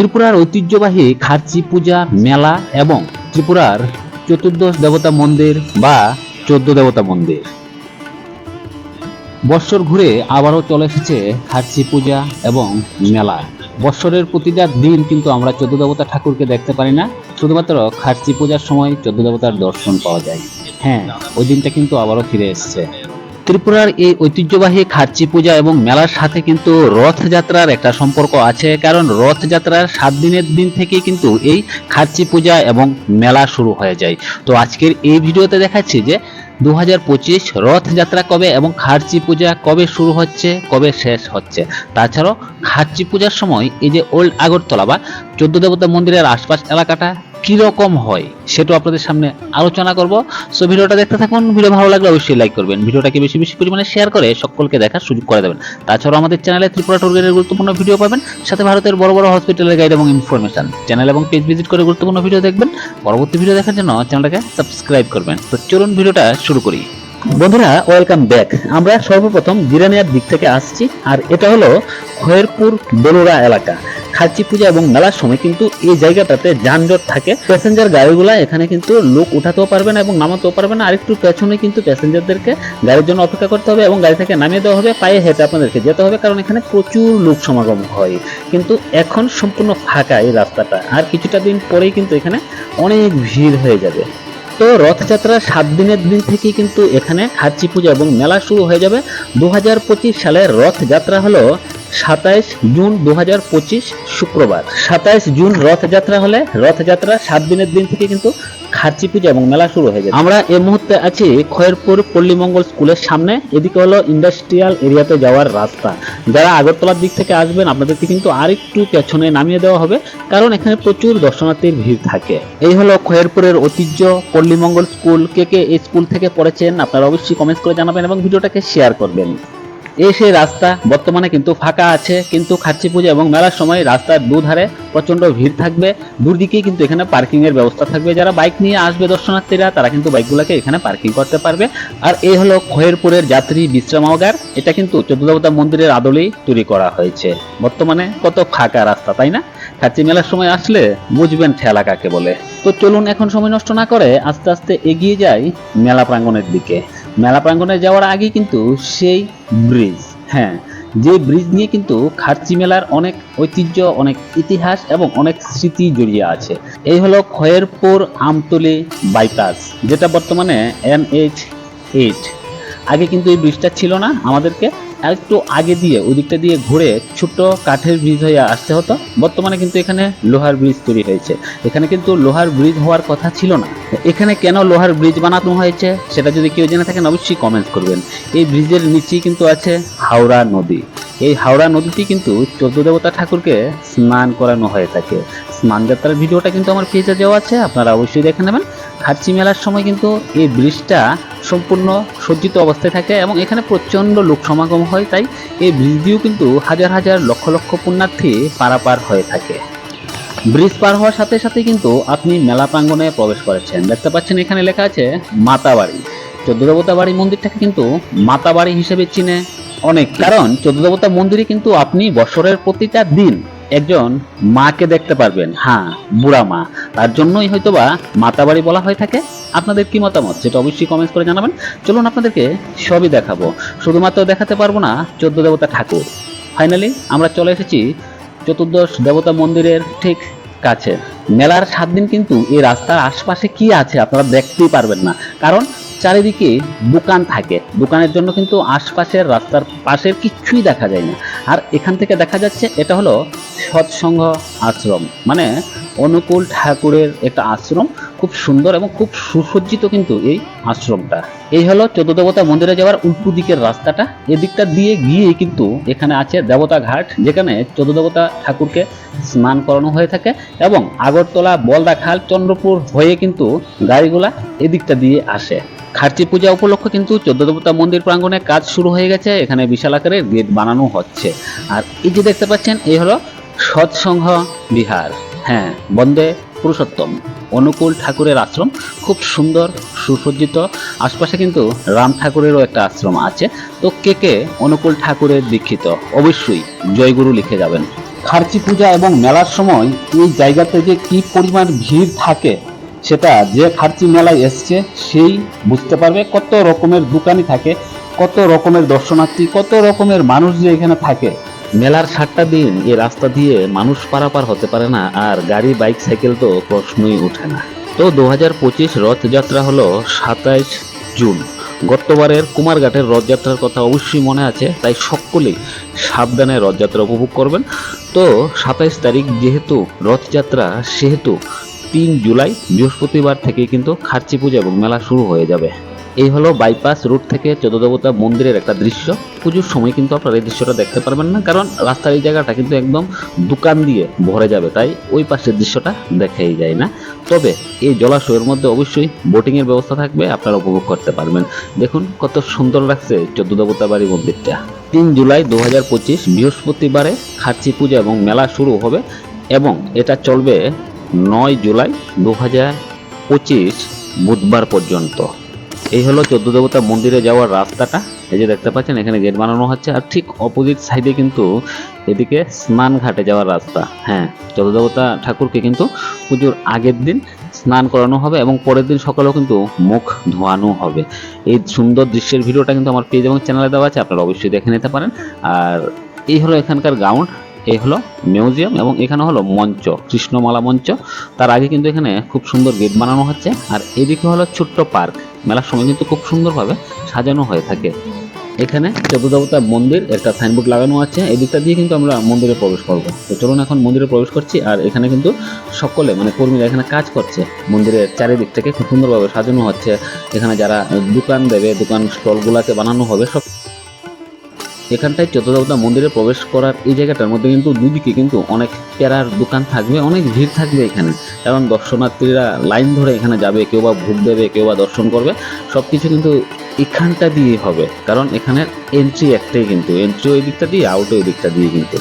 ত্রিপুরার ঐতিহ্যবাহী খার্চি পূজা মেলা এবং ত্রিপুরার চতুর্দশ দেবতা মন্দির বা চোদ্দ দেবতা মন্দির। বৎসর ঘুরে আবারও চলে এসেছে খার্চি পূজা এবং মেলা। বৎসরের প্রতিটা দিন কিন্তু আমরা চোদ্দ দেবতা ঠাকুরকে দেখতে পারি না। শুধুমাত্র খার্চি পূজার সময় চোদ্দ দেবতার দর্শন পাওয়া যায়। হ্যাঁ ওই দিনটা কিন্তু আবারও ফিরে এসেছে। ত্রিপুরার এই ঐতিহ্যবাহী খার্চি পূজা এবং মেলার সাথে কিন্তু রথযাত্রার একটা সম্পর্ক আছে, কারণ রথযাত্রার সাত দিনের দিন থেকে কিন্তু এই খার্চি পূজা এবং মেলা শুরু হয়ে যায়। তো আজকের এই ভিডিওতে দেখাচ্ছি যে দু হাজার পঁচিশ রথযাত্রা কবে এবং খার্চি পূজা কবে শুরু হচ্ছে, কবে শেষ হচ্ছে। তাছাড়াও খার্চি পূজার সময় এই যে ওল্ড আগরতলা বা চোদ্দ দেবতা মন্দিরের আশপাশ এলাকাটা কীরকম হয় সেটাও আপনাদের সামনে আলোচনা করব। সো ভিডিওটা দেখতে থাকুন, ভিডিও ভালো লাগলে অবশ্যই লাইক করবেন। ভিডিওটাকে বেশি বেশি পরিমাণে শেয়ার করে সকলকে দেখার সুযোগ করে দেবেন। তাছাড়াও আমাদের চ্যানেলে ত্রিপুরা টুর গাইডের গুরুত্বপূর্ণ ভিডিও পাবেন। সাথে ভারতের বড় বড় হসপিটালের গাইড এবং ইনফরমেশন চ্যানেল এবং পেজ ভিজিট করে গুরুত্বপূর্ণ ভিডিও দেখবেন। পরবর্তী ভিডিও দেখার জন্য চ্যানেলটাকে সাবস্ক্রাইব করবেন। তো চলুন, ভিডিওটা শুরু করি। বন্ধুরা ওয়েলকাম ব্যাক আমরা সর্বপ্রথম জিরানিয়ার দিক থেকে আসছি, আর এটা হলো খয়েরপুর বেলুড়া এলাকা। খাচ্চি পূজা এবং মেলার সময় কিন্তু এই জায়গাটাতে যানজট থাকে। প্যাসেঞ্জার গাড়িগুলা এখানে কিন্তু লোক উঠাতেও পারবে না এবং নামাতেও পারবে না। আরেকটু পেছনে কিন্তু প্যাসেঞ্জারদেরকে গাড়ির জন্য অপেক্ষা করতে হবে এবং গাড়ি থেকে নামিয়ে দেওয়া হবে, পায়ে হেঁটে আপনাদেরকে যেতে হবে, কারণ এখানে প্রচুর লোক সমাগম হয়। কিন্তু এখন সম্পূর্ণ ফাঁকা এই রাস্তাটা, আর কিছুটা দিন পরেই কিন্তু এখানে অনেক ভিড় হয়ে যাবে। তো রথযাত্রার সাত দিনের দিন থেকেই কিন্তু এখানে খাচ্ছি পূজা এবং মেলা শুরু হয়ে যাবে। দু হাজার পঁচিশ সালের রথযাত্রা হলো সাতাইশ জুন দু হাজার পঁচিশ শুক্রবার। সাতাইশ জুন রথযাত্রা হলে রথযাত্রা সাত দিনের দিন থেকে কিন্তু খাচ্চি পূজা এবং মেলা শুরু হয়ে যাবে আমরা এই মুহূর্তে আছি খয়েরপুর পল্লীমঙ্গল স্কুলের সামনে। এদিকে হলো ইন্ডাস্ট্রিয়াল এরিয়াতে যাওয়ার রাস্তা। যারা আগরতলার দিক থেকে আসবেন, আপনাদেরকে কিন্তু আরেকটু পেছনে নামিয়ে দেওয়া হবে, কারণ এখানে প্রচুর দর্শনার্থীর ভিড় থাকে। এই হলো খয়েরপুরের ঐতিহ্য, পল্লীমঙ্গল স্কুল। কে কে এই স্কুল থেকে পড়েছেন, আপনারা অবশ্যই কমেন্টস করে জানাবেন এবং ভিডিওটাকে শেয়ার করবেন। এই সেই রাস্তা বর্তমানে কিন্তু ফাঁকা আছে, কিন্তু খাচ্ছি পুজো এবং মেলার সময় রাস্তার দুধারে প্রচণ্ড ভিড় থাকবে। দুদিকেই কিন্তু এখানে পার্কিং এর ব্যবস্থা থাকবে। যারা বাইক নিয়ে আসবে দর্শনার্থীরা, তারা কিন্তু বাইকগুলোকে এখানে পার্কিং করতে পারবে। আর এই হলো খয়েরপুরের যাত্রী বিশ্রামাগার এটা কিন্তু চোদ্দদেবতা মন্দিরের আদলেই তৈরি করা হয়েছে। বর্তমানে কত ফাঁকা রাস্তা, তাই না? খাচ্চি মেলার সময় আসলে বুঝবেন ঠেলা কাকে বলে। তো চলুন এখন সময় নষ্ট না করে আস্তে আস্তে এগিয়ে যাই মেলা প্রাঙ্গণের দিকে। মেলা প্রাঙ্গণে যাওয়ার আগে কিন্তু সেই ব্রিজ হ্যাঁ যে ব্রিজ নিয়ে কিন্তু খার্চি মেলার অনেক ঐতিহ্য, অনেক ইতিহাস এবং অনেক স্মৃতি জড়িয়ে আছে। এই হলো খয়েরপুর আমতলি বাইপাস, যেটা বর্তমানে এন এইচ এইট। আগে কিন্তু এই ব্রিজটা ছিল না আমাদেরকে একটু আগে দিয়ে, ওদিকটা দিয়ে ঘুরে ছোট্ট কাঠের ব্রিজ হয়ে আসতে হতো। বর্তমানে কিন্তু এখানে লোহার ব্রিজ তৈরি হয়েছে। এখানে কিন্তু লোহার ব্রিজ হওয়ার কথা ছিল না। এখানে কেন লোহার ব্রিজ বানানো হয়েছে, সেটা যদি কেউ জেনে থাকেন, অবশ্যই কমেন্ট করবেন। এই ব্রিজের নিচেই কিন্তু আছে হাওড়া নদী। এই হাওড়া নদীটি কিন্তু চোদ্দ দেবতা ঠাকুরকে স্নান করানো হয়ে থাকে। স্নান যাত্রার ভিডিওটা কিন্তু আমার পেজে দেওয়া আছে, আপনারা অবশ্যই দেখে নেবেন। খার্চি মেলার সময় কিন্তু এই ব্রিজটা সম্পূর্ণ সজ্জিত অবস্থায় থাকে এবং এখানে প্রচণ্ড লোক সমাগম হয়, তাই এই ব্রিজ দিয়েও কিন্তু হাজার হাজার লক্ষ লক্ষ পুণ্যার্থী পারাপার হয়ে থাকে। ব্রিজ পার হওয়ার সাথে সাথে কিন্তু আপনি মেলা প্রাঙ্গণে প্রবেশ করেছেন। দেখতে পাচ্ছেন এখানে লেখা আছে মাতাবাড়ি। চোদ্দ দেবতা বাড়ি মন্দিরটাকে কিন্তু মাতাবাড়ি হিসেবে চিনে অনেক। কারণ চোদ্দ দেবতা মন্দিরে কিন্তু আপনি বছরের প্রতিটা দিন একজন মাকে দেখতে পারবেন। হ্যাঁ বুড়া মা। তার জন্যই হয়তোবা মাতাবাড়ি বলা হয়ে থাকে। আপনাদের কি মতামত? সেটা অবশ্যই কমেন্টস করে জানাবেন। চলুন আপনাদেরকে সবই দেখাবো। শুধুমাত্র দেখাতে পারব না, চোদ্দ দেবতা ঠাকুর। ফাইনালি আমরা চলে এসেছি চতুর্দশ দেবতা মন্দিরের ঠিক কাছে। মেলার সাত দিন কিন্তু এই রাস্তার আশপাশে কি আছে আপনারা দেখতেই পারবেন না। কারণ চারিদিকে দোকান থাকে। দোকানের জন্য কিন্তু আশপাশের রাস্তার পাশের কিচ্ছুই দেখা যায় না। আর এখান থেকে দেখা যাচ্ছে, এটা হলো সৎসঙ্গ আশ্রম। মানে অনুকূল ঠাকুরের একটা আশ্রম, খুব সুন্দর এবং খুব সুসজ্জিত কিন্তু এই আশ্রমটা। এই হলো চোদ্দ দেবতা মন্দিরে যাওয়ার উল্টো দিকের রাস্তাটা। এদিকটা দিয়ে গিয়ে কিন্তু এখানে আছে দেবতা ঘাট, যেখানে চোদ্দ দেবতা ঠাকুরকে স্নান করানো হয়ে থাকে এবং আগরতলা, বলদা খাল, চন্দ্রপুর হয়ে কিন্তু গাড়িগুলা এদিকটা দিয়ে আসে। খার্চি পূজা উপলক্ষে কিন্তু চোদ্দ দেবতা মন্দির প্রাঙ্গণে কাজ শুরু হয়ে গেছে। এখানে বিশাল আকারের গেট বানানো হচ্ছে। আর এই যে দেখতে পাচ্ছেন, এই হলো সৎসংঘ বিহার। হ্যাঁ বন্দে পুরুষোত্তম। অনুকূল ঠাকুরের আশ্রম, খুব সুন্দর, সুসজ্জিত। আশপাশে কিন্তু রাম ঠাকুরেরও একটা আশ্রম আছে। তো কে কে অনুকূল ঠাকুরের দীক্ষিত, অবশ্যই জয়গুরু লিখে যাবেন। খার্চি পূজা এবং মেলার সময় এই জায়গাতে যে কি পরিমাণ ভিড় থাকে সেটা যে খার্চি মেলায় এসছে সেই বুঝতে পারবে কত রকমের দোকানি থাকে, কত রকমের দর্শনার্থী, কত রকমের মানুষ যে এখানে থাকে। মেলার সাতটা দিন এ রাস্তা দিয়ে মানুষ পারাপার হতে পারে না, আর গাড়ি, বাইক, সাইকেল তো প্রশ্নই ওঠে না। তো দু হাজার পঁচিশ রথযাত্রা হলো সাতাইশ জুন। গতবারের কুমারঘাটের রথযাত্রার কথা অবশ্যই মনে আছে, তাই সকলেই সাবধানে রথযাত্রা উপভোগ করবেন। তো সাতাইশ তারিখ যেহেতু রথযাত্রা, সেহেতু তিন জুলাই বৃহস্পতিবার থেকে কিন্তু খার্চি পূজা এবং মেলা শুরু হয়ে যাবে। এই হলো বাইপাস রুট থেকে চোদ্দদেবতা মন্দিরের একটা দৃশ্য। পুজোর সময় কিন্তু আপনারা এই দৃশ্যটা দেখতে পারবেন না, কারণ রাস্তার এই জায়গাটা কিন্তু একদম দোকান দিয়ে ভরে যাবে, তাই ওই পাশের দৃশ্যটা দেখাই যায় না। তবে এই জলাশয়ের মধ্যে অবশ্যই বোটিংয়ের ব্যবস্থা থাকবে, আপনারা উপভোগ করতে পারবেন। দেখুন কত সুন্দর লাগছে চোদ্দদেবতা বাড়ি মন্দিরটা। তিন জুলাই দু হাজার পঁচিশ বৃহস্পতিবারে খার্চি পূজা এবং মেলা শুরু হবে এবং এটা চলবে নয় জুলাই দু হাজার পঁচিশ বুধবার পর্যন্ত। এই হলো চোদ্দ দেবতা মন্দিরে যাওয়ার রাস্তাটা। এই যে দেখতে পাচ্ছেন, এখানে গেট বানানো হচ্ছে আর ঠিক অপোজিট সাইডে কিন্তু এদিকে স্নান ঘাটে যাওয়ার রাস্তা। হ্যাঁ চোদ্দ দেবতা ঠাকুরকে কিন্তু পুজোর আগের দিন স্নান করানো হবে এবং পরের দিন সকালেও কিন্তু মুখ ধোয়ানো হবে। এই সুন্দর দৃশ্যের ভিডিওটা কিন্তু আমার পেজ এবং চ্যানেলে দেওয়া আছে, আপনারা অবশ্যই দেখে নিতে পারেন। আর এই হলো এখানকার গ্রাউন্ড এই হলো মিউজিয়াম এবং এখানে হলো মঞ্চ, কৃষ্ণমালা মঞ্চ। তার আগে কিন্তু এখানে খুব সুন্দর গেট বানানো হচ্ছে। আর এদিকে হলো ছোট্ট পার্ক। মেলার সময় কিন্তু খুব সুন্দরভাবে সাজানো হয়ে থাকে। এখানে চতুর্দেবতা মন্দির, একটা সাইনবোর্ড লাগানো আছে। এই দিকটা দিয়ে কিন্তু আমরা মন্দিরে প্রবেশ করব। তো চলুন এখন মন্দিরে প্রবেশ করছি। আর এখানে কিন্তু সকলে মানে কর্মীরা এখানে কাজ করছে। মন্দিরের চারিদিক থেকে খুব সুন্দরভাবে সাজানো হচ্ছে। এখানে যারা দোকান দেবে, দোকান স্টলগুলোকে বানানো হবে, সব এখানটায় চতুর্দেবতা মন্দিরে প্রবেশ করার এই জায়গাটার মধ্যে কিন্তু দুদিকে কিন্তু অনেক পেরার দোকান থাকবে, অনেক ভিড় থাকবে এখানে। কারণ দর্শনার্থীরা লাইন ধরে এখানে যাবে, কেউ বা ভোট দেবে, কেউ বা দর্শন করবে। সব কিছু কিন্তু এখানটা দিয়ে হবে। কারণ এখানে এন্ট্রি একটাই কিন্তু এন্ট্রি ওই দিকটা দিয়ে আউট ওই দিকটা দিয়ে কিন্তু।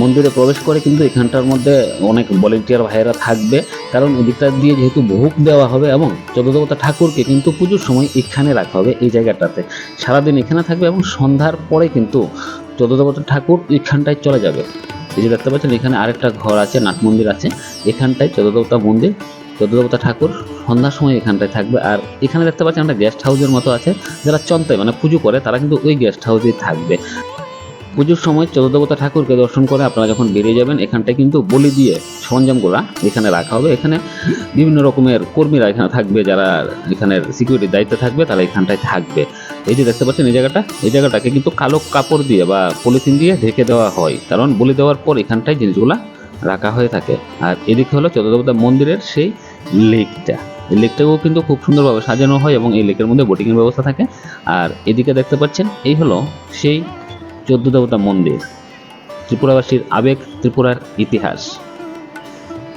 মন্দিরে প্রবেশ করে কিন্তু এখানটার মধ্যে অনেক ভলেন্টিয়ার ভাইয়েরা থাকবে। কারণ এদিকটা দিয়ে যেহেতু ভোগ দেওয়া হবে এবং চোদ্দদেবতা ঠাকুরকে কিন্তু পুজোর সময় এখানে রাখা হবে এই জায়গাটাতে। সারাদিন এখানে থাকবে এবং সন্ধ্যার পরে কিন্তু চোদ্দদেবতা ঠাকুর এখানটায় চলে যাবে। এই যে দেখতে পাচ্ছেন, এখানে আরেকটা ঘর আছে, নাট মন্দির আছে। এখানটায় চোদ্দদেবতা মন্দির চোদ্দদেবতা ঠাকুর সন্ধ্যার সময় এখানটায় থাকবে। আর এখানে দেখতে পাচ্ছেন একটা গেস্ট হাউসের মতো আছে। যারা চন্তায় মানে পুজো করে, তারা কিন্তু ওই গেস্ট হাউসেই থাকবে। পুজোর সময় চৌদ্দবতা ঠাকুরকে দর্শন করে আপনারা যখন বেরিয়ে যাবেন, এখানটায় কিন্তু বলি দিয়ে সরঞ্জামগুলা এখানে রাখা হবে, এখানে বিভিন্ন রকমের কর্মীরা এখানে থাকবে, যারা এখানের সিকিউরিটির দায়িত্বে থাকবে, তারা এখানটায় থাকবে। এই যে দেখতে পাচ্ছেন, এই জায়গাটা, এই জায়গাটাকে কিন্তু কালো কাপড় দিয়ে বা পলিথিন দিয়ে ঢেকে দেওয়া হয়। কারণ বলি দেওয়ার পর এখানটায় জিনিসগুলা রাখা হয়ে থাকে। আর এদিকে হলো চৌদ্দবতা মন্দিরের সেই লেকটা। এই লেকটাকেও কিন্তু খুব সুন্দরভাবে সাজানো হয় এবং এই লেকের মধ্যে বোটিংয়ের ব্যবস্থা থাকে। আর এদিকে দেখতে পাচ্ছেন, এই হলো সেই চোদ্দ দেবতা মন্দির, ত্রিপুরাবাসীর আবেগ, ত্রিপুরার ইতিহাস।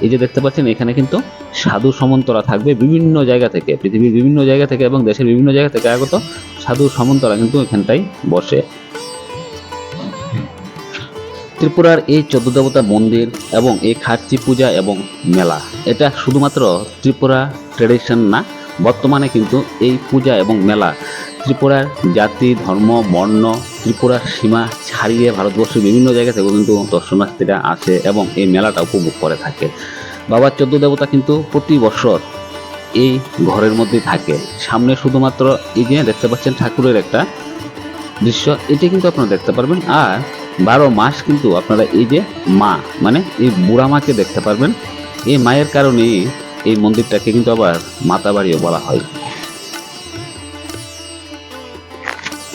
এই যে দেখতে পাচ্ছেন, এখানে কিন্তু সাধু সমন্তরা থাকবে বিভিন্ন জায়গা থেকে, পৃথিবীর বিভিন্ন জায়গা থেকে এবং দেশের বিভিন্ন জায়গা থেকে আগত সাধু সমন্তরা কিন্তু এখানটাই বসে। ত্রিপুরার এই চোদ্দ দেবতা মন্দির এবং এই খার্চি পূজা এবং মেলা, এটা শুধুমাত্র ত্রিপুরা ট্রেডিশন না, বর্তমানে কিন্তু এই পূজা এবং মেলা ত্রিপুরার জাতি, ধর্ম, বর্ণ ত্রিপুরার সীমা ছাড়িয়ে ভারতবর্ষের বিভিন্ন জায়গা থেকেও কিন্তু দর্শনার্থীরা আসে এবং এই মেলাটা উপভোগ করে থাকে। বাবার চোদ্দ দেবতা কিন্তু প্রতি বছর এই ঘরের মধ্যেই থাকে। সামনে শুধুমাত্র এই যে দেখতে পাচ্ছেন ঠাকুরের একটা দৃশ্য, এটি কিন্তু আপনারা দেখতে পারবেন। আর বারো মাস কিন্তু আপনারা এই যে মা মানে এই বুড়া মাকে দেখতে পারবেন। এই মায়ের কারণে এই মন্দিরটাকে কিন্তু আবার মাতাবাড়িও বলা হয়।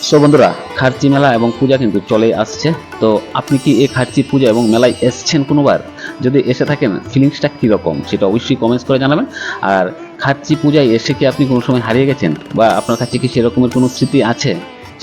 সো বন্ধুরা, খার্চি মেলা এবং পূজা কিন্তু চলে আসছে। তো আপনি কি এই খার্চি পূজা এবং মেলায় এসছেন কোনোবার? যদি এসে থাকেন ফিলিংসটা কীরকম সেটা অবশ্যই কমেন্টস করে জানাবেন। আর খার্চি পূজায় এসে কি আপনি কোনো সময় হারিয়ে গেছেন? বা আপনার কাছে কি সেরকমের কোনো স্মৃতি আছে?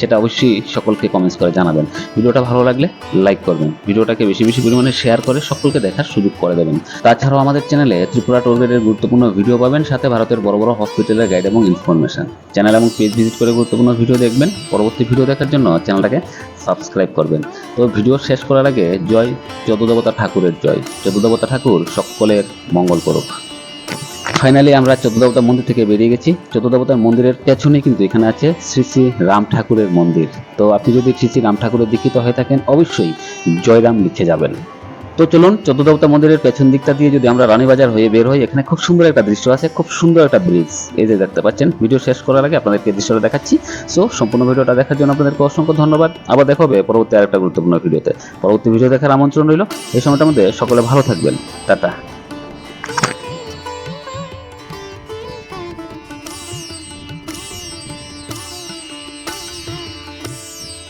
সেটা অবশ্যই সকলকে কমেন্টস করে জানাবেন। ভিডিওটা ভালো লাগলে লাইক করবেন। ভিডিওটাকে বেশি বেশি পরিমাণে শেয়ার করে সকলকে দেখার সুযোগ করে দেবেন। তাছাড়াও আমাদের চ্যানেলে ত্রিপুরা টোল গাইডের গুরুত্বপূর্ণ ভিডিও পাবেন, সাথে ভারতের বড় বড় হসপিটালের গাইড এবং ইনফরমেশন চ্যানেল এবং পেজ ভিজিট করে গুরুত্বপূর্ণ ভিডিও দেখবেন। পরবর্তী ভিডিও দেখার জন্য চ্যানেলটাকে সাবস্ক্রাইব করবেন। তো ভিডিও শেষ করার আগে জয় চতুর্দেবতা ঠাকুরের জয়। চতুর্দেবতা ঠাকুর সকলের মঙ্গল করুক। ফাইনালি আমরা চতুর্দেবতা মন্দির থেকে বেরিয়ে গেছি। চতুর্দেবতার মন্দিরের পেছনে কিন্তু এখানে আছে শ্রী শ্রী রাম ঠাকুরের মন্দির। তো আপনি যদি শ্রী শ্রী রাম ঠাকুরের দীক্ষিত হয়ে থাকেন, অবশ্যই জয়রাম লিখে যাবেন। তো চলুন চতুর্দেবতা মন্দিরের পেছন দিকটা দিয়ে যদি আমরা রানীবাজার হয়ে বের হই, এখানে খুব সুন্দর একটা দৃশ্য আছে, খুব সুন্দর একটা ব্রিজ এই যে দেখতে পাচ্ছেন ভিডিও শেষ করার আগে আপনাদেরকে দৃশ্যটা দেখাচ্ছি। সো সম্পূর্ণ ভিডিওটা দেখার জন্য আপনাদেরকে অসংখ্য ধন্যবাদ। আবার দেখা হবে পরবর্তী আরেকটা গুরুত্বপূর্ণ ভিডিওতে পরবর্তী ভিডিও দেখার আমন্ত্রণ রইল। এই সময়টার মধ্যে সকলে ভালো থাকবেন। টাটা।